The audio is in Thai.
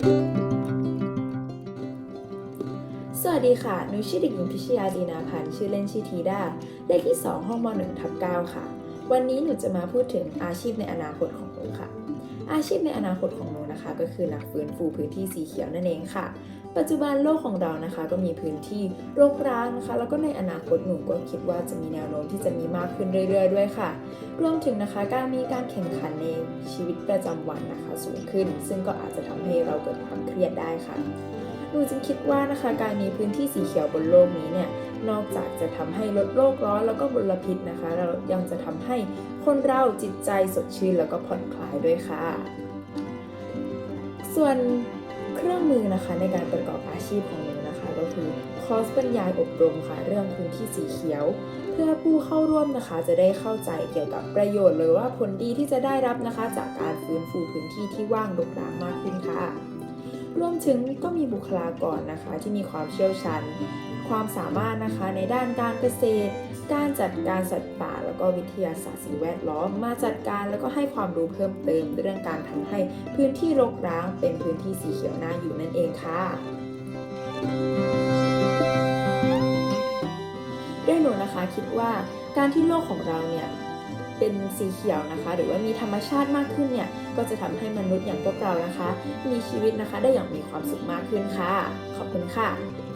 สวัสดีค่ะหนูชื่อเด็กหญิงพิชยาดีนาพันธ์ชื่อเล่นชื่อทีดาเลขที่ 2 ห้องม 1 ทับ9ค่ะ วันนี้หนูจะมาพูดถึงอาชีพในอนาคตของหนูค่ะ อาชีพในอนาคตของหนูนะคะ ก็คือนักฟื้นฟูพื้นที่สีเขียวนั่นเองค่ะ ปัจจุบันโลกของเรานะคะ ก็มีพื้นที่รกร้างนะคะ แล้วก็ในอนาคตหนูก็คิดว่าจะมีแนวโน้มที่จะมีมากขึ้นเรื่อย ๆ ด้วยค่ะ รวมถึงนะคะการมีการแข่งขันในชีวิตประจำวันนะคะสูงขึ้น ซึ่งก็อาจจะทำให้เราเกิดความเครียดได้ค่ะหนูจึงคิดว่านะคะการมีพื้นที่สีเขียวบนโลกนี้เนี่ยนอกจากจะทำให้ลดโลกร้อนแล้วก็มลพิษนะคะ เรายังจะทำให้คนเราจิตใจสดชื่นแล้วก็ผ่อนคลายด้วยค่ะ ส่วน เครื่องมือนะคะในการประกอบอาชีพของหนูนะคะ ก็คือคอร์สบรรยายอบรมค่ะ เรื่องพื้นที่สีเขียว เพื่อผู้เข้าร่วมนะคะ จะได้เข้าใจเกี่ยวกับประโยชน์หรือว่าผลดีที่จะได้รับนะคะ จากการฟื้นฟูพื้นที่ที่ว่างรกร้างมากขึ้นค่ะ รวมถึงก็มีบุคลากรนะคะ ที่มีความเชี่ยวชาญความสามารถนะคะในด้านการเกษตร การจัดการสัตว์ป่า แล้วก็วิทยาศาสตร์สิ่งแวดล้อมมาจัดการแล้วก็ให้ความรู้เพิ่มเติมเรื่องการทำให้พื้นที่รกร้างเป็นพื้นที่สีเขียวน่าอยู่นั่นเองค่ะด้วยหนูนะคะคิดว่าการที่โลกของเราเนี่ย เป็นสีเขียวนะคะ หรือว่ามีธรรมชาติมากขึ้นเนี่ยก็จะทำให้มนุษย์อย่างพวกเรานะคะ มีชีวิตนะคะได้อย่างมีความสุขมากขึ้นค่ะ ขอบคุณค่ะ